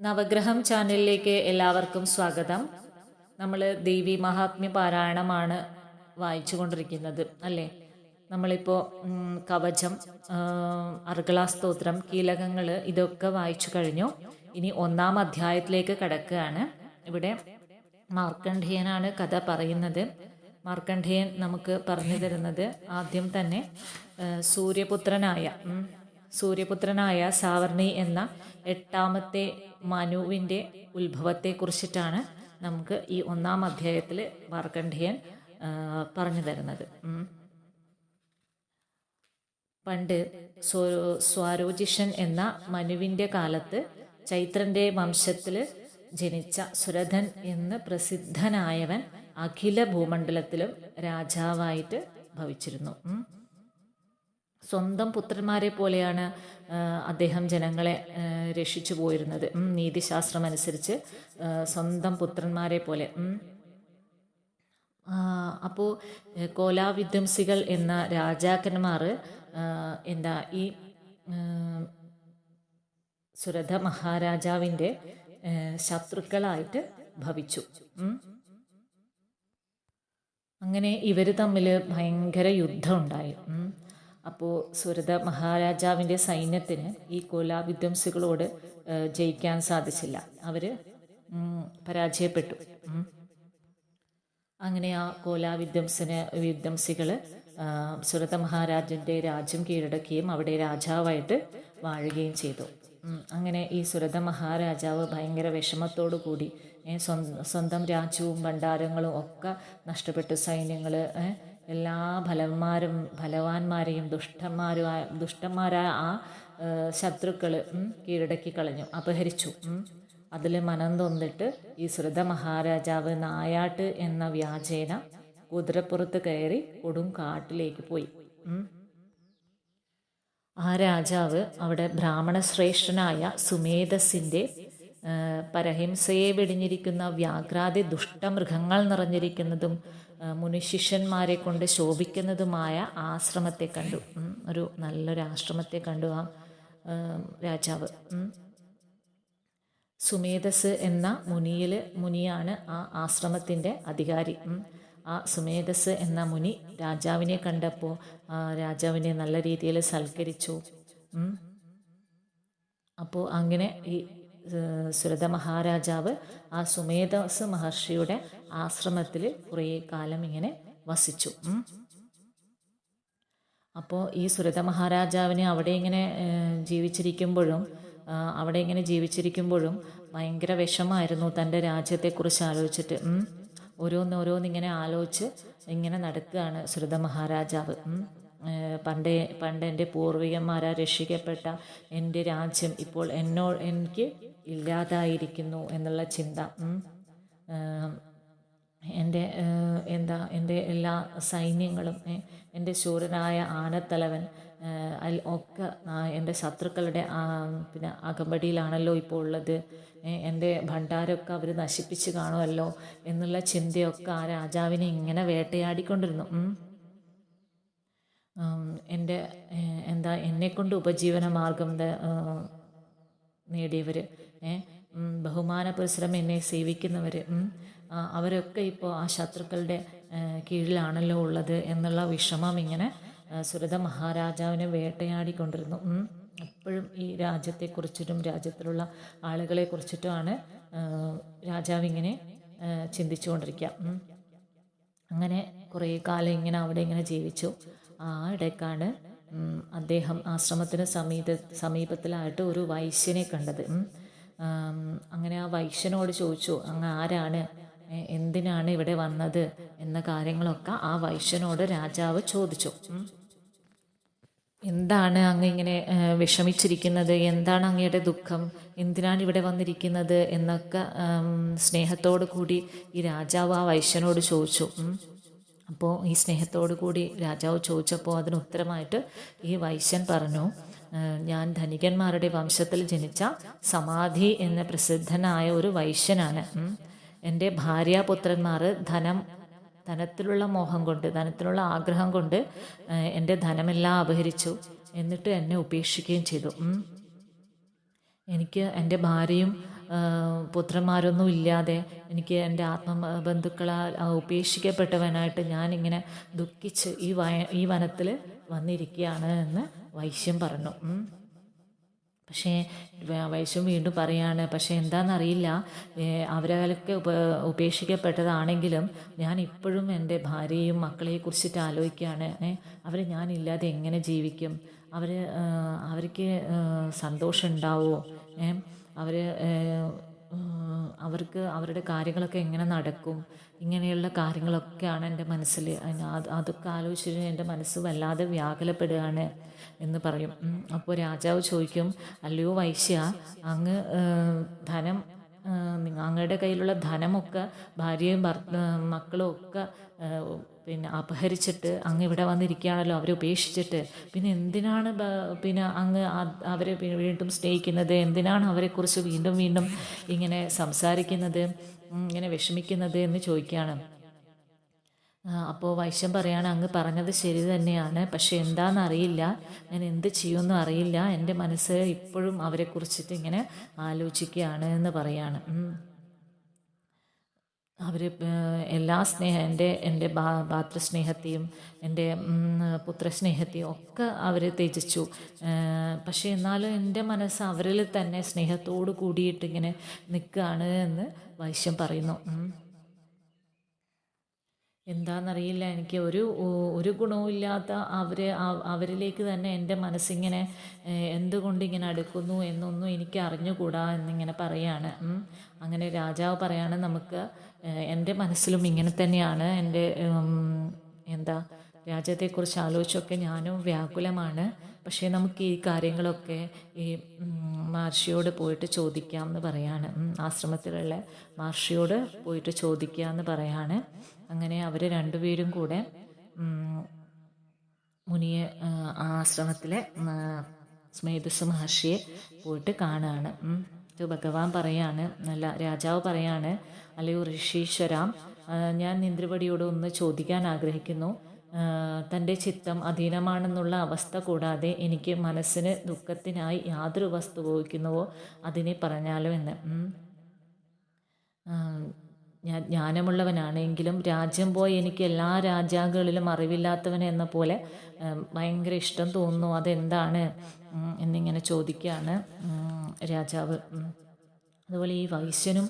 നവഗ്രഹം ചാനലിലേക്ക് എല്ലാവർക്കും സ്വാഗതം. നമ്മൾ ദേവി മഹാത്മ്യ പാരായണമാണ് വായിച്ചു കൊണ്ടിരിക്കുന്നത് അല്ലേ നമ്മളിപ്പോൾ കവചം ആ, അർഗള സ്തോത്രം കീലകങ്ങൾ ഇതൊക്കെ വായിച്ചു കഴിഞ്ഞു. ഇനി ഒന്നാം അധ്യായത്തിലേക്ക് കടക്കുകയാണ്. ഇവിടെ മാർക്കണ്ഡേയനാണ് കഥ പറയുന്നത്. മാർക്കണ്ഡേയൻ നമുക്ക് പറഞ്ഞു തരുന്നത് ആദ്യം തന്നെ സൂര്യപുത്രനായ സൂര്യപുത്രനായ സാവർണി എന്ന എട്ടാമത്തെ മനുവിന്റെ ഉത്ഭവത്തെക്കുറിച്ചിട്ടാണ് നമുക്ക് ഈ ഒന്നാം അധ്യായത്തിൽ മാർക്കണ്ഡേയൻ പറഞ്ഞു തരുന്നത്. പണ്ട് സ്വ- സ്വാരോജിഷൻ എന്ന മനുവിന്റെ കാലത്ത് ചൈത്രന്റെ വംശത്തിൽ ജനിച്ച സുരഥൻ എന്ന് പ്രസിദ്ധനായവൻ അഖില ഭൂമണ്ഡലത്തിലും രാജാവായിട്ട് ഭവിച്ചിരുന്നു. സ്വന്തം പുത്രന്മാരെ പോലെയാണ് അദ്ദേഹം ജനങ്ങളെ രക്ഷിച്ചു പോയിരുന്നത്. നീതിശാസ്ത്രം അനുസരിച്ച് സ്വന്തം പുത്രന്മാരെ പോലെ. അപ്പോൾ കോലാവിധ്വംസികൾ എന്ന രാജാക്കന്മാർ എന്താ ഈ സുരഥ മഹാരാജാവിന്റെ ശത്രുക്കളായിട്ട് ഭവിച്ചു. അങ്ങനെ ഇവർ തമ്മിൽ ഭയങ്കര യുദ്ധം ഉണ്ടായി. അപ്പോൾ സുരത മഹാരാജാവിന്റെ സൈന്യത്തിന് ഈ കോലാവിധ്വംസികളോട് ജയിക്കാൻ സാധിച്ചില്ല. അവർ പരാജയപ്പെട്ടു. അങ്ങനെ ആ കോലാവിധ്വംസന് വിധ്വംസികൾ സുരത മഹാരാജന്റെ രാജ്യം കീഴടക്കുകയും അവിടെ രാജാവായിട്ട് വാഴുകയും ചെയ്തു. അങ്ങനെ ഈ സുരത മഹാരാജാവ് ഭയങ്കര വിഷമത്തോടു കൂടി സ്വന്തം രാജ്യവും ഭണ്ഡാരങ്ങളും ഒക്കെ നഷ്ടപ്പെട്ടു. സൈന്യങ്ങൾ എല്ലാ ഫലന്മാരും ഫലവാന്മാരെയും ദുഷ്ടന്മാരുമായ ദുഷ്ടന്മാരായ ആ ശത്രുക്കൾ കീഴടക്കി കളഞ്ഞു അപഹരിച്ചു അതിൽ മനം തൊന്നിട്ട് ഈ ശ്രുത മഹാരാജാവ് നായാട്ട് എന്ന വ്യാജേന കുതിരപ്പുറത്ത് കയറി കൊടും കാട്ടിലേക്ക് പോയി ആ രാജാവ് അവിടെ ബ്രാഹ്മണ ശ്രേഷ്ഠനായ സുമേധസിന്റെ പരഹിംസയെ വെടിഞ്ഞിരിക്കുന്ന വ്യാഘ്രാതി ദുഷ്ടമൃഗങ്ങൾ നിറഞ്ഞിരിക്കുന്നതും മുനിശിഷ്യന്മാരെ കൊണ്ട് ശോഭിക്കുന്നതുമായ ആശ്രമത്തെ കണ്ടു. ഒരു നല്ലൊരു ആശ്രമത്തെ കണ്ടു ആ രാജാവ്. സുമേധസ് എന്ന മുനിയിൽ മുനിയാണ് ആ ആശ്രമത്തിന്റെ അധികാരി. ആ സുമേധസ് എന്ന മുനി രാജാവിനെ കണ്ടപ്പോൾ രാജാവിനെ നല്ല രീതിയിൽ സൽക്കരിച്ചു. അപ്പോൾ അങ്ങനെ ഈ സുരത മഹാരാജാവ് ആ സുമേധസ് മഹർഷിയുടെ ആശ്രമത്തിൽ കുറേ കാലം ഇങ്ങനെ വസിച്ചു. അപ്പോൾ ഈ സുരത മഹാരാജാവിനെ അവിടെ ഇങ്ങനെ ജീവിച്ചിരിക്കുമ്പോഴും അവിടെ ഇങ്ങനെ ജീവിച്ചിരിക്കുമ്പോഴും ഭയങ്കര വിഷമായിരുന്നു തന്റെ രാജ്യത്തെക്കുറിച്ച് ആലോചിച്ചിട്ട്. ഓരോന്നോരോന്നിങ്ങനെ ആലോചിച്ച് ഇങ്ങനെ നടക്കുകയാണ് സുരത മഹാരാജാവ് പണ്ടേ പണ്ട് എന്റെ പൂർവികന്മാരാ രക്ഷിക്കപ്പെട്ട എന്റെ രാജ്യം ഇപ്പോൾ എന്നോ എനിക്ക് ഇല്ലാതായിരിക്കുന്നു എന്നുള്ള ചിന്ത. എന്റെ എന്താ എന്റെ എല്ലാ സൈന്യങ്ങളും എന്റെ ശൂരനായ ആനത്തലവൻ ഒക്കെ എന്റെ ശത്രുക്കളുടെ പിന്നെ അകമ്പടിയിലാണല്ലോ ഇപ്പോൾ ഉള്ളത്. എന്റെ ഭണ്ഡാരമൊക്കെ അവർ നശിപ്പിച്ച് കാണുമല്ലോ എന്നുള്ള ചിന്തയൊക്കെ ആ രാജാവിനെ ഇങ്ങനെ വേട്ടയാടിക്കൊണ്ടിരുന്നു. എന്റെ എന്താ എന്നെക്കൊണ്ട് ഉപജീവന മാർഗം നേടിയവർ ബഹുമാന പരിശ്രമം എന്നെ സേവിക്കുന്നവർ അവരൊക്കെ ഇപ്പോൾ ആ ശത്രുക്കളുടെ കീഴിലാണല്ലോ ഉള്ളത് എന്നുള്ള വിഷമം ഇങ്ങനെ സുരത മഹാരാജാവിനെ വേട്ടയാടിക്കൊണ്ടിരുന്നു. എപ്പോഴും ഈ രാജ്യത്തെക്കുറിച്ചിട്ടും രാജ്യത്തിലുള്ള ആളുകളെ കുറിച്ചിട്ടുമാണ് രാജാവ് ഇങ്ങനെ ചിന്തിച്ചുകൊണ്ടിരിക്കുക അങ്ങനെ കുറേ കാലം ഇങ്ങനെ അവിടെ ഇങ്ങനെ ജീവിച്ചു ആ ഇടയ്ക്കാണ് അദ്ദേഹം ആശ്രമത്തിന് സമീപ സമീപത്തിലായിട്ട് ഒരു വൈശ്യനെ കണ്ടത്. അങ്ങനെ ആ വൈശ്യനോട് ചോദിച്ചു അങ്ങ് ആരാണ്? എന്തിനാണ് ഇവിടെ വന്നത്? എന്ന കാര്യങ്ങളൊക്കെ ആ വൈശ്യനോട് രാജാവ് ചോദിച്ചു. എന്താണ് അങ്ങ് ഇങ്ങനെ വിഷമിച്ചിരിക്കുന്നത്? എന്താണ് അങ്ങയുടെ ദുഃഖം? എന്തിനാണ് ഇവിടെ വന്നിരിക്കുന്നത്? എന്നൊക്കെ സ്നേഹത്തോടു കൂടി ഈ രാജാവ് ആ വൈശ്യനോട് ചോദിച്ചു. അപ്പോൾ ഈ സ്നേഹത്തോടു കൂടി രാജാവ് ചോദിച്ചപ്പോൾ അതിന് ഉത്തരമായിട്ട് ഈ വൈശ്യൻ പറഞ്ഞു ഞാൻ ധനികന്മാരുടെ വംശത്തിൽ ജനിച്ച സമാധി എന്ന പ്രസിദ്ധനായ ഒരു വൈശ്യനാണ്. എന്റെ ഭാര്യാപുത്രന്മാർ ധനം ധനത്തിലുള്ള മോഹം കൊണ്ട് ധനത്തിലുള്ള ആഗ്രഹം കൊണ്ട് എന്റെ ധനമെല്ലാം അപഹരിച്ചു. എന്നിട്ട് എന്നെ ഉപേക്ഷിക്കുകയും ചെയ്തു. എനിക്ക് എന്റെ ഭാര്യയും പുത്രന്മാരൊന്നും ഇല്ലാതെ എനിക്ക് എന്റെ ആത്മബന്ധുക്കളാൽ ഉപേക്ഷിക്കപ്പെട്ടവനായിട്ട് ഞാനിങ്ങനെ ദുഃഖിച്ച് ഈ വയ ഈ വനത്തിൽ വന്നിരിക്കുകയാണ് എന്ന് വൈശ്യം പറഞ്ഞു. പക്ഷേ വൈശ്യം വീണ്ടും പറയാണ് പക്ഷേ എന്താണെന്നറിയില്ല അവരൊക്കെ ഉപ ഉപേക്ഷിക്കപ്പെട്ടതാണെങ്കിലും ഞാൻ ഇപ്പോഴും എന്റെ ഭാര്യയും മക്കളെയും കുറിച്ചിട്ട് ആലോചിക്കുകയാണ്. അവർ ഞാനില്ലാതെ എങ്ങനെ ജീവിക്കും? അവർ അവർക്ക് സന്തോഷം ഉണ്ടാവുമോ അവർ അവർക്ക് അവരുടെ കാര്യങ്ങളൊക്കെ എങ്ങനെ നടക്കും ഇങ്ങനെയുള്ള കാര്യങ്ങളൊക്കെയാണ് എന്റെ മനസ്സിൽ അതൊക്കെ ആലോചിച്ചിട്ട് എന്റെ മനസ്സ് വല്ലാതെ വ്യാകുലപ്പെടുകയാണ് എന്ന് പറയും. അപ്പോൾ രാജാവ് ചോദിക്കും അല്ലയോ വൈശ്യ അങ്ങ് ധനം അങ്ങയുടെ കയ്യിലുള്ള ധനമൊക്കെ ഭാര്യയും മക്കളും ഒക്കെ പിന്നെ അപഹരിച്ചിട്ട് അങ്ങ് ഇവിടെ വന്നിരിക്കുകയാണല്ലോ അവരെ ഉപേക്ഷിച്ചിട്ട്. പിന്നെ എന്തിനാണ് പിന്നെ അങ്ങ് അവരെ വീണ്ടും സ്നേഹിക്കുന്നത്? എന്തിനാണ് അവരെക്കുറിച്ച് വീണ്ടും വീണ്ടും ഇങ്ങനെ സംസാരിക്കുന്നത്? ഇങ്ങനെ വിഷമിക്കുന്നത് എന്ന് ചോദിക്കുകയാണ്. അപ്പോൾ വൈശ്യം പറയാണ് അങ്ങ് പറഞ്ഞത് ശരി തന്നെയാണ് പക്ഷേ എന്താണെന്ന് അറിയില്ല. ഞാൻ എന്ത് ചെയ്യുമെന്നും അറിയില്ല. എന്റെ മനസ്സ് ഇപ്പോഴും അവരെക്കുറിച്ചിട്ട് ഇങ്ങനെ ആലോചിക്കുകയാണ് എന്ന് പറയാണ്. അവർ എല്ലാ സ്നേഹം എന്റെ എന്റെ ഭാ ഭാതൃസ്നേഹത്തെയും എന്റെ പുത്രസ്നേഹത്തെയും ഒക്കെ അവർ ത്യജിച്ചു. പക്ഷേ എന്നാലും എന്റെ മനസ്സ് അവരിൽ തന്നെ സ്നേഹത്തോട് കൂടിയിട്ട് ഇങ്ങനെ നിൽക്കുകയാണ് എന്ന് വൈശ്യം പറയുന്നു. എന്താണെന്നറിയില്ല എനിക്ക് ഒരു ഒരു ഗുണവുമില്ലാത്ത അവർ അവരിലേക്ക് തന്നെ എന്റെ മനസ്സിങ്ങനെ എന്തുകൊണ്ട് ഇങ്ങനെ അടുക്കുന്നു എന്നൊന്നും എനിക്ക് അറിഞ്ഞുകൂടാ എന്നിങ്ങനെ പറയാണ്. അങ്ങനെ രാജാവ് പറയാണ് നമുക്ക് എന്റെ മനസ്സിലും ഇങ്ങനെ തന്നെയാണ്. എന്റെ എന്താ രാജ്യത്തെക്കുറിച്ച് ആലോചിച്ചൊക്കെ ഞാനും വ്യാകുലമാണ്. പക്ഷേ നമുക്ക് ഈ കാര്യങ്ങളൊക്കെ ഈ മഹർഷിയോട് പോയിട്ട് ചോദിക്കാം എന്ന് പറയാണ് ആശ്രമത്തിലുള്ള മഹർഷിയോട് പോയിട്ട് ചോദിക്കുക എന്ന് പറയാണ്. അങ്ങനെ അവർ രണ്ടുപേരും കൂടെ മുനിയെ ആശ്രമത്തിലെ സ്മേതസ് മഹർഷിയെ പോയിട്ട് കാണുകയാണ് ഭഗവാൻ പറയാണ് അല്ല രാജാവ് പറയാണ് അല്ലയോ ഋഷീശ്വരാം ഞാൻ നിന്ദ്രപടിയോട് ഒന്ന് ചോദിക്കാൻ ആഗ്രഹിക്കുന്നു. തന്റെ ചിത്തം അധീനമാണെന്നുള്ള അവസ്ഥ കൂടാതെ എനിക്ക് മനസ്സിന് ദുഃഖത്തിനായി യാതൊരു വസ്തു ഭവിക്കുന്നുവോ അതിനെ പറഞ്ഞാലോ എന്ന്. ഞാൻ ജ്ഞാനമുള്ളവനാണെങ്കിലും രാജ്യം പോയി എനിക്ക് എല്ലാ രാജ്യങ്ങളിലും അറിവില്ലാത്തവൻ എന്ന പോലെ ഭയങ്കര ഇഷ്ടം തോന്നുന്നു. അതെന്താണ്? എന്നിങ്ങനെ ചോദിക്കുകയാണ് രാജാവ്. അതുപോലെ ഈ വൈശ്യനും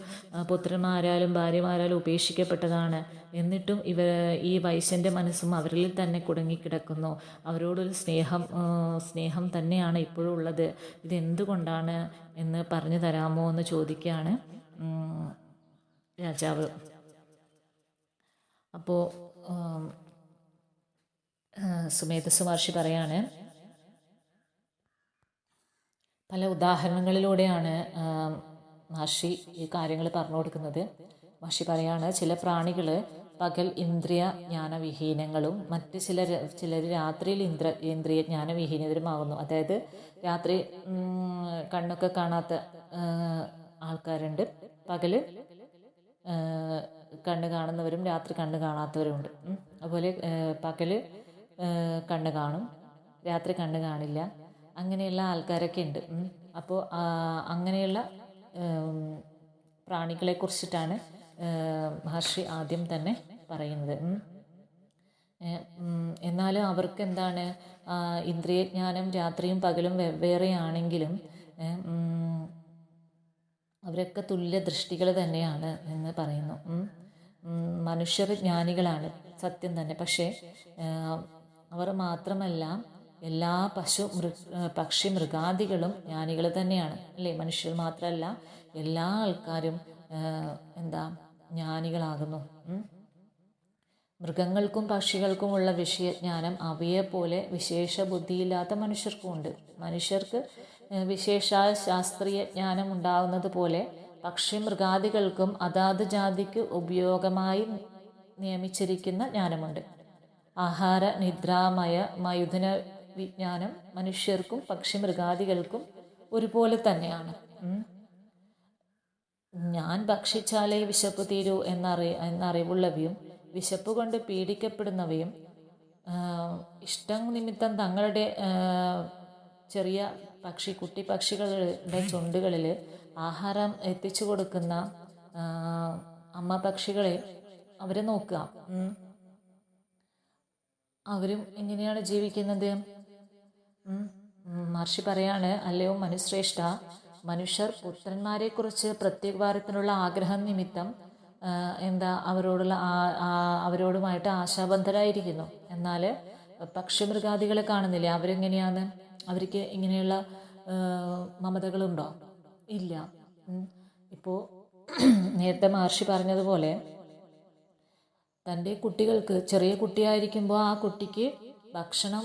പുത്രന്മാരാലും ഭാര്യമാരാലും ഉപേക്ഷിക്കപ്പെട്ടതാണ്. എന്നിട്ടും ഇവ ഈ വൈശ്യന്റെ മനസ്സും അവരിൽ തന്നെ കുടുങ്ങിക്കിടക്കുന്നു. അവരോടൊരു സ്നേഹം സ്നേഹം തന്നെയാണ് ഇപ്പോഴും ഉള്ളത്. ഇതെന്തുകൊണ്ടാണ് എന്ന് പറഞ്ഞു തരാമോ എന്ന് ചോദിക്കുകയാണ് രാജാവ്. അപ്പോൾ സുമേധസ് മഹർഷി പറയാണ് പല ഉദാഹരണങ്ങളിലൂടെയാണ് മഹർഷി ഈ കാര്യങ്ങൾ പറഞ്ഞു കൊടുക്കുന്നത്. മഹർഷി പറയാണ് ചില പ്രാണികൾ പകൽ ഇന്ദ്രിയ ജ്ഞാനവിഹീനങ്ങളും മറ്റ് ചില ചിലർ രാത്രിയിൽ ഇന്ദ്ര ഇന്ദ്രിയ ജ്ഞാനവിഹീനതരുമാകുന്നു അതായത് രാത്രി കണ്ണൊക്കെ കാണാത്ത ആൾക്കാരുണ്ട്. പകൽ കണ്ണ് കാണുന്നവരും രാത്രി കണ്ണ് കാണാത്തവരുമുണ്ട്. അതുപോലെ പകൽ കണ്ണ് കാണും. രാത്രി കണ്ണ് കാണില്ല. അങ്ങനെയുള്ള ആൾക്കാരൊക്കെ ഉണ്ട്. അപ്പോൾ അങ്ങനെയുള്ള പ്രാണികളെ കുറിച്ചിട്ടാണ് മഹർഷി ആദ്യം തന്നെ പറയുന്നത്. എന്നാലും അവർക്ക് എന്താണ് ഇന്ദ്രിയജ്ഞാനം രാത്രിയും പകലും വെവ്വേറെയാണെങ്കിലും അവരൊക്കെ തുല്യ ദൃഷ്ടികൾ തന്നെയാണ് എന്ന് പറയുന്നു. മനുഷ്യർ ജ്ഞാനികളാണ് സത്യം തന്നെ. പക്ഷേ അവർ മാത്രമല്ല എല്ലാ പശു മൃ പക്ഷി മൃഗാദികളും ജ്ഞാനികൾ തന്നെയാണ് അല്ലേ? മനുഷ്യർ മാത്രമല്ല എല്ലാ ആൾക്കാരും എന്താ ജ്ഞാനികളാകുന്നു. മൃഗങ്ങൾക്കും പക്ഷികൾക്കുമുള്ള വിഷയജ്ഞാനം അവയെപ്പോലെ വിശേഷ ബുദ്ധിയില്ലാത്ത മനുഷ്യർക്കും ഉണ്ട് മനുഷ്യർക്ക് വിശേഷ ശാസ്ത്രീയ ജ്ഞാനം ഉണ്ടാകുന്നത് പോലെ പക്ഷി മൃഗാദികൾക്കും അതാത് ജാതിക്ക് ഉപയോഗമായി നിയമിച്ചിരിക്കുന്ന ജ്ഞാനമുണ്ട്. ആഹാര നിദ്രാമയ മയുധന വിജ്ഞാനം മനുഷ്യർക്കും പക്ഷി മൃഗാദികൾക്കും ഒരുപോലെ തന്നെയാണ് ഞാൻ ഭക്ഷിച്ചാലേ വിശപ്പ് തീരൂ എന്നറി എന്നറിവുള്ളവയും വിശപ്പ് കൊണ്ട് പീഡിക്കപ്പെടുന്നവയും ഇഷ്ടം നിമിത്തം തങ്ങളുടെ ചെറിയ പക്ഷി കുട്ടി പക്ഷികളുടെ ചുണ്ടുകളിൽ ആഹാരം എത്തിച്ചു കൊടുക്കുന്ന അമ്മ പക്ഷികളെ അവരെ നോക്കുക. അവരും എങ്ങനെയാണ് ജീവിക്കുന്നത്. മഹർഷി പറയാണ് അല്ലയോ മനുശ്രേഷ്ഠ മനുഷ്യർ പുത്രന്മാരെക്കുറിച്ച് പ്രത്യേകവാരത്തിനുള്ള ആഗ്രഹം നിമിത്തം എന്താ അവരോടുള്ള അവരോടുമായിട്ട് ആശാബന്ധരായിരിക്കുന്നു. എന്നാൽ പക്ഷിമൃഗാദികളെ കാണുന്നില്ലേ? അവരെങ്ങനെയാണ്? അവർക്ക് ഇങ്ങനെയുള്ള മമതകളുണ്ടോ? ഇല്ല. ഇപ്പോൾ നേരത്തെ മഹർഷി പറഞ്ഞതുപോലെ തന്റെ കുട്ടികൾക്ക് ചെറിയ കുട്ടിയായിരിക്കുമ്പോൾ ആ കുട്ടിക്ക് ഭക്ഷണം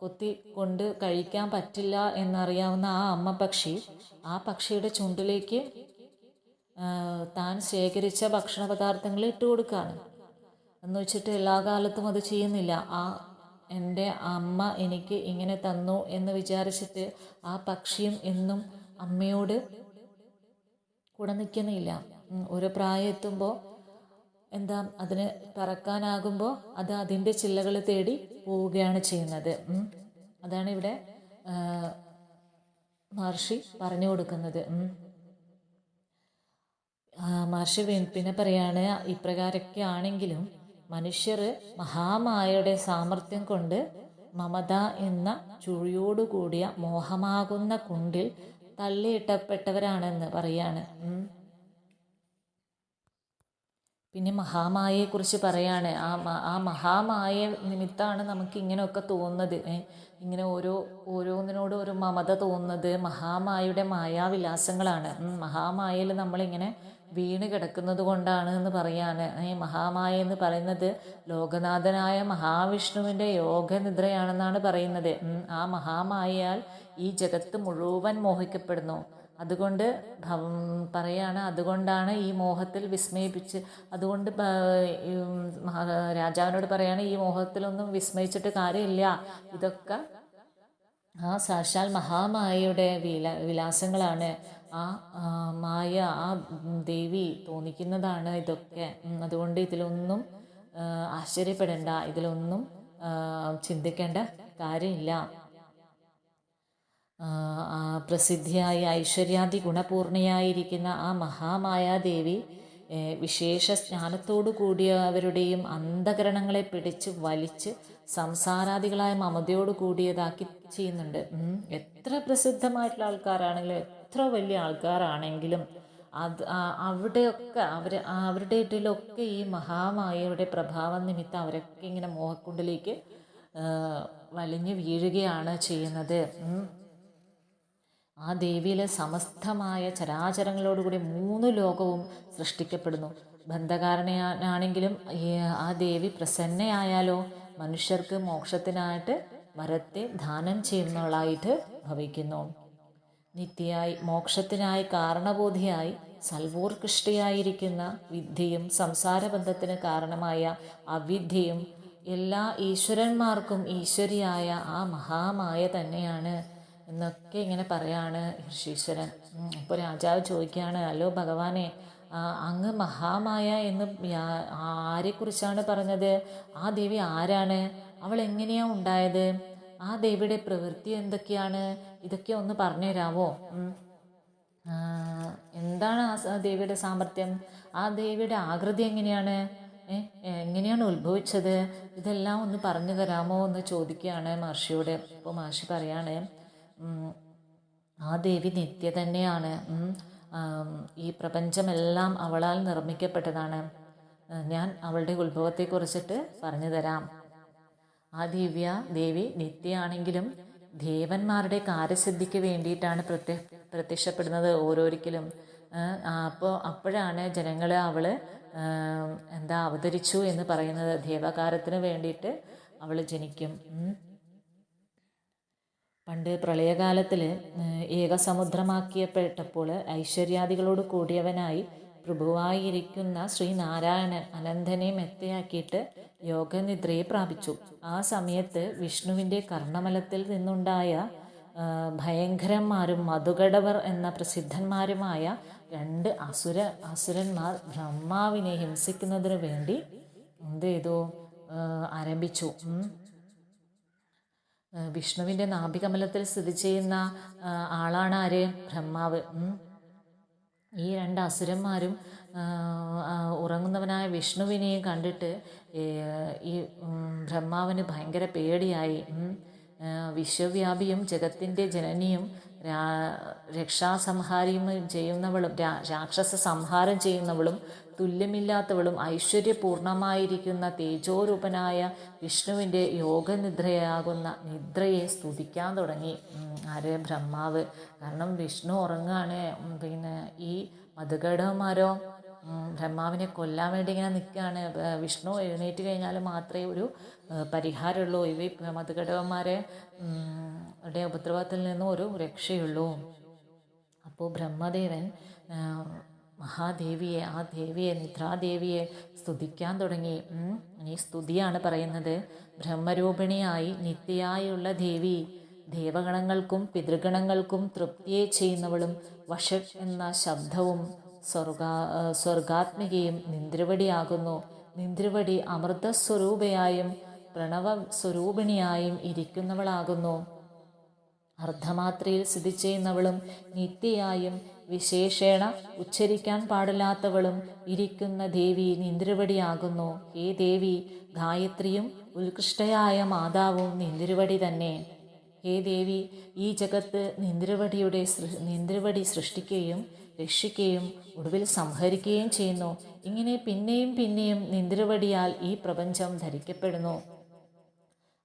കൊത്തി കൊണ്ട് കഴിക്കാൻ പറ്റില്ല എന്നറിയാവുന്ന ആ അമ്മ പക്ഷി ആ പക്ഷിയുടെ ചുണ്ടിലേക്ക് താൻ ശേഖരിച്ച ഭക്ഷണ പദാർത്ഥങ്ങൾ ഇട്ട് കൊടുക്കുകയാണ് എന്ന് വെച്ചിട്ട് എല്ലാ കാലത്തും അത് ചെയ്യുന്നില്ല. ആ എന്റെ അമ്മ എനിക്ക് ഇങ്ങനെ തന്നു എന്ന് വിചാരിച്ചിട്ട് ആ പക്ഷിയും എന്നും അമ്മയോട് കൂടെ നിൽക്കുന്നില്ല. ഒരു പ്രായം എത്തുമ്പോൾ എന്താ അതിന് പറക്കാനാകുമ്പോൾ അത് അതിന്റെ ചില്ലകൾ തേടി പോവുകയാണ് ചെയ്യുന്നത്. അതാണ് ഇവിടെ മഹർഷി പറഞ്ഞു കൊടുക്കുന്നത്. മഹർഷി പിന്നെ പറയാണ് ഇപ്രകാരമൊക്കെ ആണെങ്കിലും മനുഷ്യർ മഹാമായയുടെ സാമർഥ്യം കൊണ്ട് മമത എന്ന ചുഴിയോടുകൂടിയ മോഹമാകുന്ന കുണ്ടിൽ തള്ളിയിട്ടപ്പെട്ടവരാണെന്ന് പറയാണ്. പിന്നെ മഹാമായയെക്കുറിച്ച് പറയാണ്. ആ ആ മഹാമായ നിമിത്തമാണ് നമുക്ക് ഇങ്ങനെയൊക്കെ തോന്നുന്നത്. ഇങ്ങനെ ഓരോ ഓരോന്നിനോട് ഒരു മമത തോന്നുന്നത്. മഹാമായയുടെ മായാവിലാസങ്ങളാണ്. മഹാമായയിൽ നമ്മളിങ്ങനെ വീണ് കിടക്കുന്നത് കൊണ്ടാണ് എന്ന് പറയാണ്. ഈ മഹാമായ എന്ന് പറയുന്നത് ലോകനാഥനായ മഹാവിഷ്ണുവിന്റെ യോഗനിദ്രയാണെന്നാണ് പറയുന്നത്. ആ മഹാമായയാൽ ഈ ജഗത്ത് മുഴുവൻ മോഹിക്കപ്പെടുന്നു. അതുകൊണ്ട് പറയാണ് അതുകൊണ്ടാണ് ഈ മോഹത്തിൽ വിസ്മയിപ്പിച്ച് അതുകൊണ്ട് രാജാവിനോട് പറയാണ് ഈ മോഹത്തിലൊന്നും വിസ്മയിച്ചിട്ട് കാര്യമില്ല. ഇതൊക്കെ ആ സാക്ഷാൽ മഹാമായയുടെ വില വിലാസങ്ങളാണ്. ആ മായ ആ ദേവി തോന്നിക്കുന്നതാണ് ഇതൊക്കെ. അതുകൊണ്ട് ഇതിലൊന്നും ആശ്ചര്യപ്പെടേണ്ട ഇതിലൊന്നും ചിന്തിക്കേണ്ട കാര്യമില്ല. പ്രസിദ്ധിയായ ഐശ്വര്യാദി ഗുണപൂർണയായിരിക്കുന്ന ആ മഹാമായാദേവി വിശേഷ ജ്ഞാനത്തോടു കൂടിയവരുടെയും അന്ധകരണങ്ങളെ പിടിച്ച് വലിച്ച് സംസാരാദികളായ മമതയോട് കൂടിയതാക്കി ചെയ്യുന്നുണ്ട് എത്ര പ്രസിദ്ധമായിട്ടുള്ള ആൾക്കാരാണെങ്കിലും എത്ര വലിയ ആൾക്കാരാണെങ്കിലും അത് അവിടെയൊക്കെ അവർ അവരുടെ ഇടയിലൊക്കെ ഈ മഹാമായയുടെ പ്രഭാവം നിമിത്തം അവരൊക്കെ ഇങ്ങനെ മോഹക്കുണ്ടിലേക്ക് വലിഞ്ഞു വീഴുകയാണ് ചെയ്യുന്നത്. ആ ദേവിയിലെ സമസ്തമായ ചരാചരങ്ങളോടുകൂടി മൂന്ന് ലോകവും സൃഷ്ടിക്കപ്പെടുന്നു. ബന്ധകാരണയാണെങ്കിലും ആ ദേവി പ്രസന്നയായാലോ മനുഷ്യർക്ക് മോക്ഷത്തിനായിട്ട് വരത്തെ ദാനം ചെയ്യുന്നവളായിട്ട് ഭവിക്കുന്നു. നിത്യായി മോക്ഷത്തിനായി കാരണബോധിയായി സൽവോർകൃഷ്ടിയായിരിക്കുന്ന വിദ്യയും സംസാരബന്ധത്തിന് കാരണമായ അവിദ്യയും എല്ലാ ഈശ്വരന്മാർക്കും ഈശ്വരിയായ ആ മഹാമായ തന്നെയാണ്. എന്നൊക്കെ ഇങ്ങനെ പറയാണ് ഋഷീശ്വരൻ അപ്പോൾ രാജാവ് ചോദിക്കുകയാണ് അല്ലോ ഭഗവാനെ അങ്ങ് മഹാമായ എന്ന് ആരെക്കുറിച്ചാണ് പറഞ്ഞത്? ആ ദേവി ആരാണ്? അവൾ എങ്ങനെയാണ് ഉണ്ടായത്? ആ ദേവിയുടെ പ്രവൃത്തി എന്തൊക്കെയാണ്? ഇതൊക്കെ ഒന്ന് പറഞ്ഞു തരാമോ എന്താണ് ആ ദേവിയുടെ സാമർഥ്യം? ആ ദേവിയുടെ ആകൃതി എങ്ങനെയാണ്? എങ്ങനെയാണ് ഉത്ഭവിച്ചത്? ഇതെല്ലാം ഒന്ന് പറഞ്ഞു തരാമോ എന്ന് ചോദിക്കുകയാണ് മഹർഷിയോട്. അപ്പോൾ മഹർഷി പറയാണ് ആ ദേവി നിത്യ തന്നെയാണ്. ഈ പ്രപഞ്ചമെല്ലാം അവളാൽ നിർമ്മിക്കപ്പെട്ടതാണ്. ഞാൻ അവളുടെ ഉത്ഭവത്തെക്കുറിച്ചിട്ട് പറഞ്ഞു തരാം ആ ദിവ്യ ദേവി നിത്യയാണെങ്കിലും ദേവന്മാരുടെ കാര്യസിദ്ധിക്ക് വേണ്ടിയിട്ടാണ് പ്രത്യ പ്രത്യക്ഷപ്പെടുന്നത് ഓരോരിക്കലും. അപ്പോൾ അപ്പോഴാണ് ജനങ്ങൾ അവൾ എന്താ അവതരിച്ചു എന്ന് പറയുന്നത്. ദേവകാരത്തിന് വേണ്ടിയിട്ട് അവൾ ജനിക്കും. പണ്ട് പ്രളയകാലത്തിൽ ഏകസമുദ്രമാക്കിയപ്പെട്ടപ്പോൾ ഐശ്വര്യാദികളോട് കൂടിയവനായി പ്രഭുവായിരിക്കുന്ന ശ്രീനാരായണൻ അനന്തനെ മെത്തയാക്കിയിട്ട് യോഗനിദ്രയെ പ്രാപിച്ചു. ആ സമയത്ത് വിഷ്ണുവിന്റെ കർണമലത്തിൽ നിന്നുണ്ടായ ഭയങ്കരന്മാരും മധുകടവർ എന്ന പ്രസിദ്ധന്മാരുമായ രണ്ട് അസുര അസുരന്മാർ ബ്രഹ്മാവിനെ ഹിംസിക്കുന്നതിന് വേണ്ടി എന്ത് ചെയ്തു? ആരംഭിച്ചു. വിഷ്ണുവിന്റെ നാഭികമലത്തിൽ സ്ഥിതി ചെയ്യുന്ന ആളാണ് ആര്? ബ്രഹ്മാവ്. ഈ രണ്ട് അസുരന്മാരും ഉറങ്ങുന്നവനായ വിഷ്ണുവിനെയും കണ്ടിട്ട് ഈ ബ്രഹ്മാവിന് ഭയങ്കര പേടിയായി. വിശ്വവ്യാപിയും ജഗത്തിന്റെ ജനനിയും രക്ഷാസംഹാരിയും ചെയ്യുന്നവളും രാക്ഷസ സംഹാരം ചെയ്യുന്നവളും തുല്യമില്ലാത്തവളും ഐശ്വര്യപൂർണമായിരിക്കുന്ന തേജോരൂപനായ വിഷ്ണുവിന്റെ യോഗനിദ്രയാകുന്ന നിദ്രയെ സ്തുതിക്കാൻ തുടങ്ങി. ആരെ ബ്രഹ്മാവ്? കാരണം വിഷ്ണു ഉറങ്ങാണ് പിന്നെ ഈ മധുകടന്മാരോ ബ്രഹ്മാവിനെ കൊല്ലാൻ വേണ്ടി ഇങ്ങനെ നിൽക്കുകയാണ്. വിഷ്ണു എഴുന്നേറ്റ് കഴിഞ്ഞാൽ മാത്രമേ ഒരു പരിഹാരമുള്ളൂ. ഇവ മധുകടവന്മാരെ ഉപദ്രവത്തിൽ നിന്നും ഒരു രക്ഷയുള്ളൂ. അപ്പോൾ ബ്രഹ്മദേവൻ മഹാദേവിയെ ആ ദേവിയെ നിദ്രാദേവിയെ സ്തുതിക്കാൻ തുടങ്ങി. ഈ സ്തുതിയാണ് പറയുന്നത്. ബ്രഹ്മരൂപിണിയായി നിത്യയായുള്ള ദേവി ദേവഗണങ്ങൾക്കും പിതൃഗണങ്ങൾക്കും തൃപ്തിയെ ചെയ്യുന്നവളും വഷ എന്ന ശബ്ദവും സ്വർഗാ സ്വർഗാത്മികയും നിന്ദ്രവടിയാകുന്നു. നിന്ദ്രവടി അമൃതസ്വരൂപയായും പ്രണവ സ്വരൂപിണിയായും ഇരിക്കുന്നവളാകുന്നു. അർദ്ധമാത്രയിൽ സ്ഥിതി ചെയ്യുന്നവളും നിത്യയായും വിശേഷേണ ഉച്ചരിക്കാൻ പാടില്ലാത്തവളും ഇരിക്കുന്ന ദേവി നിന്ദ്രവടിയാകുന്നു. ഹേ ദേവി ഗായത്രിയും ഉത്കൃഷ്ടയായ മാതാവും നിന്ദ്രവടി തന്നെ. ഹേ ദേവി ഈ ജഗത്ത് നിന്ദ്രവടിയുടെ നിന്ദ്രവടി സൃഷ്ടിക്കുകയും രക്ഷിക്കുകയും ഒടുവിൽ സംഹരിക്കുകയും ചെയ്യുന്നു. ഇങ്ങനെ പിന്നെയും പിന്നെയും നിന്ദ്രവടിയാൽ ഈ പ്രപഞ്ചം ധരിക്കപ്പെടുന്നു.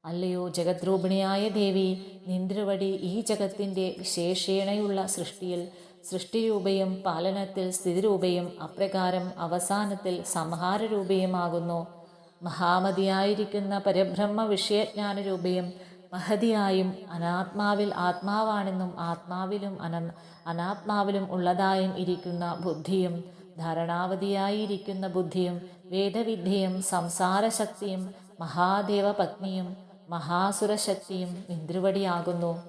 അല്ലയോ ജഗദ്രൂപിണിയായ ദേവി നിന്ദ്രവടി ഈ ജഗത്തിന്റെ ശേഷേണയുള്ള സൃഷ്ടിയിൽ സൃഷ്ടിരൂപയും പാലനത്തിൽ സ്ഥിതിരൂപയും അപ്രകാരം അവസാനത്തിൽ സംഹാരരൂപയുമാകുന്നു. മഹാമതിയായിരിക്കുന്ന പരബ്രഹ്മ വിഷയജ്ഞാന രൂപയും മഹതിയായും അനാത്മാവിൽ ആത്മാവാണെന്നും ആത്മാവിലും അന അനാത്മാവിലും ഉള്ളതായും ഇരിക്കുന്ന ബുദ്ധിയും ധാരണാവതിയായിരിക്കുന്ന ബുദ്ധിയും വേദവിദ്യയും സംസാരശക്തിയും മഹാദേവ പത്നിയും മഹാസുരശക്തിയും ഇന്ദ്രുവടിയാകുന്നു.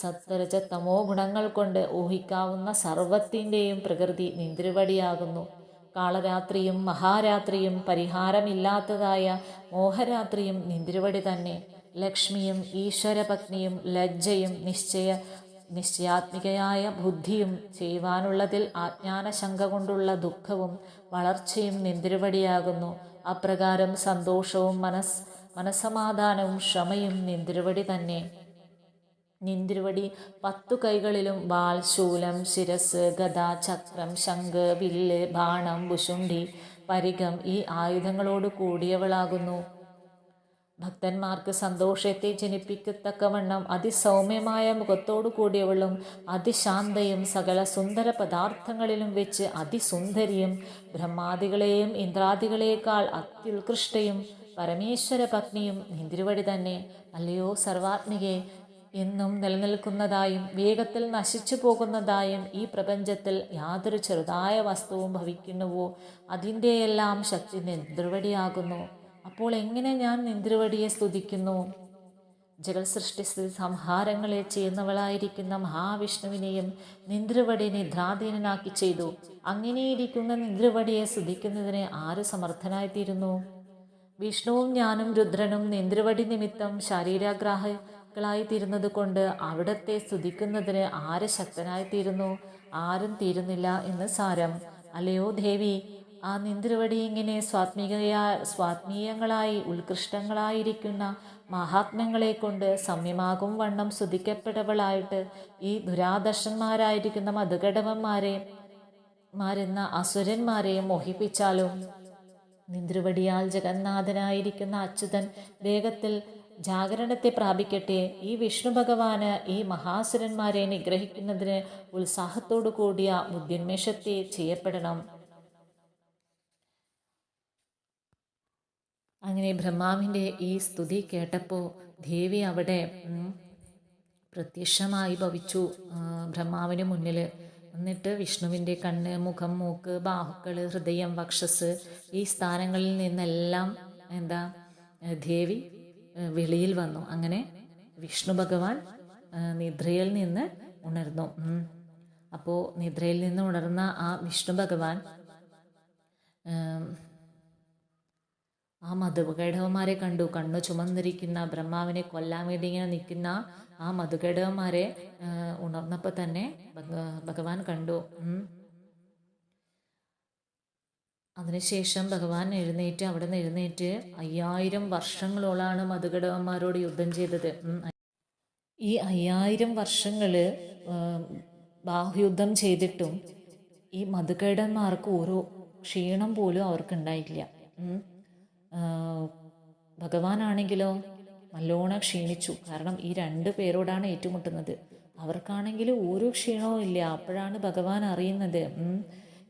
സത്വരജ തമോ ഗുണങ്ങൾ കൊണ്ട് ഊഹിക്കാവുന്ന സർവത്തിന്റെയും പ്രകൃതി നിന്ദ്രുവടിയാകുന്നു. കാളരാത്രിയും മഹാരാത്രിയും പരിഹാരമില്ലാത്തതായ മോഹരാത്രിയും നിന്ദ്രുവടി തന്നെ. ലക്ഷ്മിയും ഈശ്വരപത്നിയും ലജ്ജയും നിശ്ചയ നിശ്ചയാത്മികയായ ബുദ്ധിയും ചെയ്യുവാനുള്ളതിൽ ആജ്ഞാനശങ്ക കൊണ്ടുള്ള ദുഃഖവും വളർച്ചയും നിന്ദ്രുവടിയാകുന്നു. അപ്രകാരം സന്തോഷവും മനസ് മനസമാധാനവും ക്ഷമയും നിന്ദ്രവടി തന്നെ. നിന്ദ്രവടി പത്തു കൈകളിലും വാൽ ശൂലം ശിരസ് ഗത ചക്രം ശംഖ് വില്ല് ബാണം ഭുഷുണ്ടി പരികം ഈ ആയുധങ്ങളോട് കൂടിയവളാകുന്നു. ഭക്തന്മാർക്ക് സന്തോഷത്തെ ജനിപ്പിക്കത്തക്കവണ്ണം അതിസൗമ്യമായ മുഖത്തോടു കൂടിയവളും അതിശാന്തയും സകല സുന്ദര പദാർത്ഥങ്ങളിലും വെച്ച് അതിസുന്ദരിയും ബ്രഹ്മാദികളെയും ഇന്ദ്രാദികളേക്കാൾ അത്യുത്കൃഷ്ടയും പരമേശ്വര പത്നിയും നിന്തിരുവടി തന്നെ അല്ലയോ സർവാത്മികെ എന്നും നിലനിൽക്കുന്നതായും വേഗത്തിൽ നശിച്ചു പോകുന്നതായും ഈ പ്രപഞ്ചത്തിൽ യാതൊരു ചെറുതായ വസ്തുവും ഭവിക്കുന്നുവോ? അതിന്റെയെല്ലാം ശക്തി നിന്ദ്രവടിയാകുന്നു. അപ്പോൾ എങ്ങനെ ഞാൻ നിന്ദ്രവടിയെ സ്തുതിക്കുന്നു? ജഗൽ സൃഷ്ടി സംഹാരങ്ങളെ ചെയ്യുന്നവളായിരിക്കുന്ന മഹാവിഷ്ണുവിനെയും നിന്ദ്രവടി നിദ്രാധീനനാക്കി ചെയ്തു. അങ്ങനെയിരിക്കുന്ന നിന്ദ്രവടിയെ സ്തുതിക്കുന്നതിന് ആര് സമർത്ഥനായിത്തീരുന്നു? വിഷ്ണുവും ഞാനും രുദ്രനും നിന്ദ്രവടി നിമിത്തം ശരീരാഗ്രാഹികളായി തീരുന്നത് കൊണ്ട് അവിടത്തെ സ്തുതിക്കുന്നതിന് ആര് ശക്തനായിത്തീരുന്നു? ആരും തീരുന്നില്ല എന്ന് സാരം. അല്ലയോ ദേവി ആ നിന്ദ്രവടി ഇങ്ങനെ സ്വാത്മികയാ സ്വാത്മീയങ്ങളായി ഉത്കൃഷ്ടങ്ങളായിരിക്കുന്ന മഹാത്മ്യങ്ങളെ കൊണ്ട് സമ്യമാകും വണ്ണം സ്തുതിക്കപ്പെട്ടവളായിട്ട് ഈ ദുരാദർശന്മാരായിരിക്കുന്ന മധുഘടവന്മാരെ മാരെന്ന അസുരന്മാരെയും മോഹിപ്പിച്ചാലും നിന്ദ്രുവടിയാൽ ജഗന്നാഥനായിരിക്കുന്ന അച്യുതൻ വേഗത്തിൽ ജാഗരണത്തെ പ്രാപിക്കട്ടെ. ഈ വിഷ്ണു ഭഗവാന് ഈ മഹാസുരന്മാരെ നിഗ്രഹിക്കുന്നതിന് ഉത്സാഹത്തോടു കൂടിയ ബുദ്ധിന്മേഷത്തെ ചെയ്യപ്പെടണം. അങ്ങനെ ബ്രഹ്മാവിന്റെ ഈ സ്തുതി കേട്ടപ്പോൾ ദേവി അവിടെ പ്രത്യക്ഷമായി ഭവിച്ചു ബ്രഹ്മാവിന് മുന്നിൽ എന്നിട്ട് വിഷ്ണുവിന്റെ കണ്ണ് മുഖം മൂക്ക് ബാഹുക്കൾ ഹൃദയം വക്ഷസ് ഈ സ്ഥാനങ്ങളിൽ നിന്നെല്ലാം എന്താ ദേവി വെളിയിൽ വന്നു. അങ്ങനെ വിഷ്ണു ഭഗവാൻ നിദ്രയിൽ നിന്ന് ഉണർന്നു. അപ്പോൾ നിദ്രയിൽ നിന്ന് ഉണർന്ന ആ വിഷ്ണു ഭഗവാൻ ആം, മധുകേടവന്മാരെ കണ്ടു. കണ്ണു ചുമന്നിരിക്കുന്ന ബ്രഹ്മാവിനെ കൊല്ലാൻ വേണ്ടി ഇങ്ങനെ നിൽക്കുന്ന ആ മധുകേടവന്മാരെ ഉണർന്നപ്പോൾ തന്നെ ഭഗവാൻ കണ്ടു. അതിനുശേഷം ഭഗവാൻ എഴുന്നേറ്റ് അവിടെ നിന്ന് എഴുന്നേറ്റ് അയ്യായിരം വർഷങ്ങളോളാണ് മധുകടവന്മാരോട് യുദ്ധം ചെയ്തത്. ഈ അയ്യായിരം വർഷങ്ങൾ ബാഹുയുദ്ധം ചെയ്തിട്ടും ഈ മധുകേടന്മാർക്ക് ഓരോ ക്ഷീണം പോലും അവർക്ക് ഉണ്ടായില്ല ഭഗവാനാണെങ്കിലോ നല്ലോണം ക്ഷീണിച്ചു. കാരണം ഈ രണ്ട് പേരോടാണ് ഏറ്റുമുട്ടുന്നത്. അവർക്കാണെങ്കിൽ ഒരു ക്ഷീണവും ഇല്ല. അപ്പോഴാണ് ഭഗവാൻ അറിയുന്നത്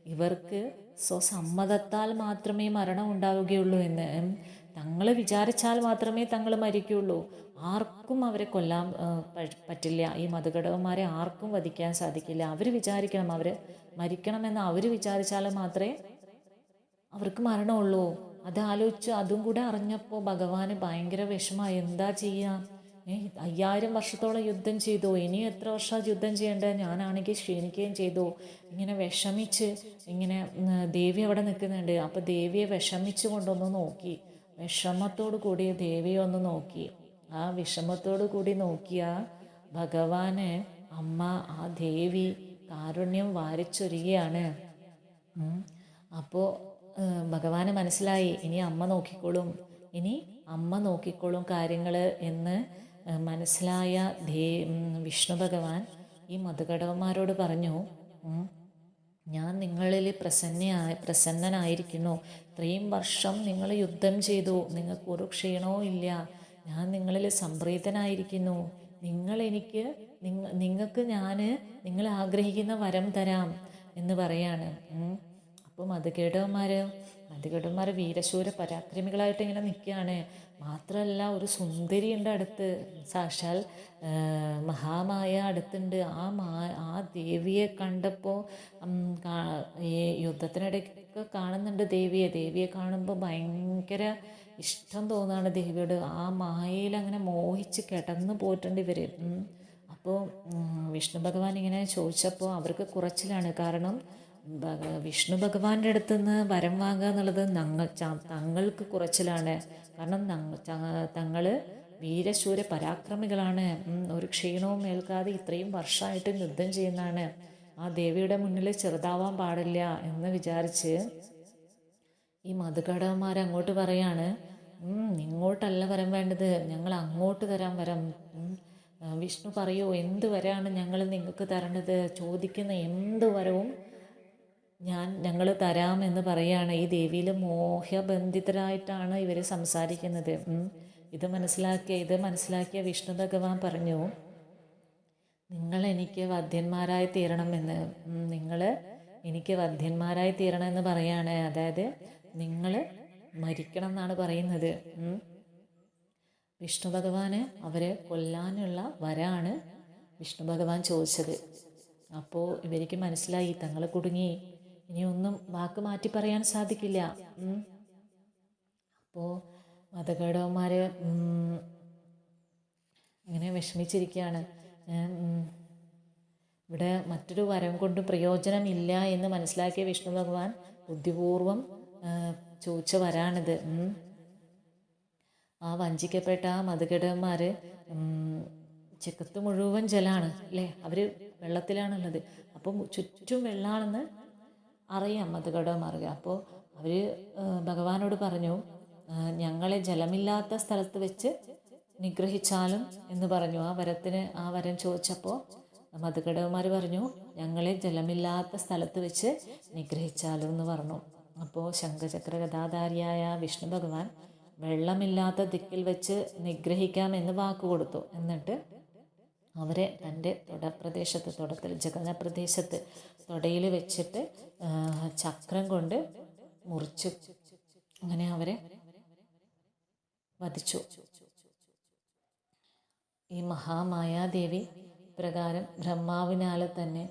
ഇവർക്ക് സ്വസമ്മതത്താൽ മാത്രമേ മരണം ഉണ്ടാവുകയുള്ളൂ എന്ന് തങ്ങൾ വിചാരിച്ചാൽ മാത്രമേ തങ്ങൾ മരിക്കുകയുള്ളൂ. ആർക്കും അവരെ കൊല്ലാൻ പറ്റില്ല. ഈ മതഘടകന്മാരെ ആർക്കും വധിക്കാൻ സാധിക്കില്ല. അവർ വിചാരിക്കണം അവർ മരിക്കണമെന്ന് അവർ വിചാരിച്ചാൽ മാത്രമേ അവർക്ക് മരണമുള്ളൂ. അത് ആലോചിച്ച് അതും കൂടെ അറിഞ്ഞപ്പോൾ ഭഗവാന് ഭയങ്കര വിഷമമായി എന്താ ചെയ്യുക അയ്യായിരം വർഷത്തോളം യുദ്ധം ചെയ്തു. ഇനി എത്ര വർഷം യുദ്ധം ചെയ്യേണ്ടത് ഞാനാണെങ്കിൽ ക്ഷീണിക്കുകയും ചെയ്തു. ഇങ്ങനെ വിഷമിച്ച് ഇങ്ങനെ ദേവി അവിടെ നിൽക്കുന്നുണ്ട്. അപ്പോൾ ദേവിയെ വിഷമിച്ച് കൊണ്ടൊന്ന് നോക്കി. വിഷമത്തോടു കൂടി ദേവിയെ ഒന്ന് നോക്കി. ആ വിഷമത്തോടു കൂടി നോക്കിയ ഭഗവാന് അമ്മ ആ ദേവി കാരുണ്യം വാരിച്ചൊരുകയാണ്. അപ്പോൾ ഭഗവാന് മനസ്സിലായി. ഇനി അമ്മ നോക്കിക്കോളും. ഇനി അമ്മ നോക്കിക്കോളും കാര്യങ്ങൾ എന്ന് മനസ്സിലായ ദേ വിഷ്ണു ഭഗവാൻ ഈ മധുകടവന്മാരോട് പറഞ്ഞു ഞാൻ നിങ്ങളിൽ പ്രസന്നയായ പ്രസന്നനായിരിക്കുന്നു. ഇത്രയും വർഷം നിങ്ങൾ യുദ്ധം ചെയ്തു. നിങ്ങൾക്ക് ഒരു ക്ഷീണവും ഇല്ല. ഞാൻ നിങ്ങളിൽ സംപ്രീതനായിരിക്കുന്നു. നിങ്ങൾ എനിക്ക് നിങ്ങൾക്ക് ഞാൻ നിങ്ങൾ ആഗ്രഹിക്കുന്ന വരം തരാം എന്ന് പറയാണ്. അപ്പോൾ മധുകേടവന്മാർ മധുകേടവന്മാർ വീരശൂര പരാക്രമികളായിട്ട് ഇങ്ങനെ നിൽക്കുകയാണ് മാത്രമല്ല ഒരു സുന്ദരിയുണ്ട് അടുത്ത്. സാക്ഷാൽ മഹാമായ അടുത്തുണ്ട്. ആ മാ ആ ദേവിയെ കണ്ടപ്പോൾ ഈ യുദ്ധത്തിനിടയ്ക്ക് കാണുന്നുണ്ട് ദേവിയെ. ദേവിയെ കാണുമ്പോൾ ഭയങ്കര ഇഷ്ടം തോന്നുകയാണ് ദേവിയോട്. ആ മായയിൽ അങ്ങനെ മോഹിച്ച് കിടന്നു പോയിട്ടുണ്ട് ഇവർ അപ്പോൾ വിഷ്ണു ഭഗവാൻ ഇങ്ങനെ ചോദിച്ചപ്പോൾ അവർക്ക് കുറച്ചിലാണ്. കാരണം വിഷ്ണു ഭഗവാന്റെ അടുത്ത് നിന്ന് വരം വാങ്ങുക എന്നുള്ളത് ഞങ്ങൾ തങ്ങൾക്ക് കുറച്ചിലാണ്. കാരണം തങ്ങൾ വീരശൂര പരാക്രമികളാണ്. ഒരു ക്ഷീണവും ഏൽക്കാതെ ഇത്രയും വർഷമായിട്ട് യുദ്ധം ചെയ്യുന്നതാണ്. ആ ദേവിയുടെ മുന്നിൽ ചെറുതാവാൻ പാടില്ല എന്ന് വിചാരിച്ച് ഈ മധുഘടകന്മാർ അങ്ങോട്ട് പറയാണ് ഇങ്ങോട്ടല്ല വരം വേണ്ടത്. ഞങ്ങൾ അങ്ങോട്ട് തരാൻ വരം. വിഷ്ണു പറയൂ എന്ത് വരാണ് ഞങ്ങൾ നിങ്ങൾക്ക് തരേണ്ടത്? ചോദിക്കുന്ന എന്ത് വരവും ഞാൻ ഞങ്ങൾ തരാമെന്ന് പറയുകയാണ് ഈ ദേവിയിൽ മോഹബന്ധിതരായിട്ടാണ് ഇവർ സംസാരിക്കുന്നത്. ഇത് മനസ്സിലാക്കിയ ഇത് മനസ്സിലാക്കിയ വിഷ്ണു ഭഗവാൻ പറഞ്ഞു നിങ്ങൾ എനിക്ക് വധ്യന്മാരായി തീരണമെന്ന്. നിങ്ങൾ എനിക്ക് വധ്യന്മാരായി തീരണമെന്ന് പറയാണ്. അതായത് നിങ്ങൾ മരിക്കണം എന്നാണ് പറയുന്നത് വിഷ്ണു ഭഗവാന് അവരെ കൊല്ലാനുള്ള വരാണ് വിഷ്ണു ഭഗവാൻ ചോദിച്ചത്. അപ്പോൾ ഇവർക്ക് മനസ്സിലായി. തങ്ങൾ കുടുങ്ങി. ഇനിയൊന്നും വാക്ക് മാറ്റി പറയാൻ സാധിക്കില്ല. അപ്പോൾ മതകേടവന്മാർ ഇങ്ങനെ വിഷമിച്ചിരിക്കുകയാണ് ഇവിടെ മറ്റൊരു വരം കൊണ്ട് പ്രയോജനമില്ല എന്ന് മനസ്സിലാക്കിയ വിഷ്ണു ഭഗവാൻ ബുദ്ധിപൂർവം ചോദിച്ച വരാണിത്. ആ വഞ്ചിക്കപ്പെട്ട ആ മതകേടന്മാർ ചെക്കത്ത് മുഴുവൻ ജലാണ് അല്ലേ? അവർ വെള്ളത്തിലാണുള്ളത്. അപ്പം ചുറ്റും വെള്ളമാണെന്ന് അറിയാം അത് ഘടകം അറിയാം. അപ്പോൾ അവർ ഭഗവാനോട് പറഞ്ഞു ഞങ്ങളെ ജലമില്ലാത്ത സ്ഥലത്ത് വെച്ച് നിഗ്രഹിച്ചാലും എന്ന് പറഞ്ഞു. ആ വരത്തിന് ആ വരം ചോദിച്ചപ്പോൾ മധുഘടകന്മാർ പറഞ്ഞു ഞങ്ങളെ ജലമില്ലാത്ത സ്ഥലത്ത് വെച്ച് നിഗ്രഹിച്ചാലും എന്ന് പറഞ്ഞു. അപ്പോൾ ശംഖചക്ര കഥാധാരിയായ വിഷ്ണു ഭഗവാൻ വെള്ളമില്ലാത്ത ദിക്കിൽ വെച്ച് നിഗ്രഹിക്കാം എന്ന് വാക്ക് കൊടുത്തു. എന്നിട്ട് അവരെ തന്റെ തൊടപ്രദേശത്ത് തൊടത്തിൽ ജഗനപ്രദേശത്ത് തൊടയിൽ വെച്ചിട്ട് ചക്രം കൊണ്ട് മുറിച്ചു. അങ്ങനെ അവരെ വധിച്ചു. ഈ മഹാമായാദേവി പ്രകാരം ബ്രഹ്മാവിനാൽ തന്നെ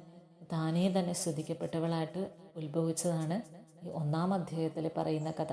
താനേ തന്നെ സ്തുതിക്കപ്പെട്ടവളായിട്ട് ഉത്ഭവിച്ചതാണ് ഈ ഒന്നാം അധ്യായത്തിൽ പറയുന്ന കഥ.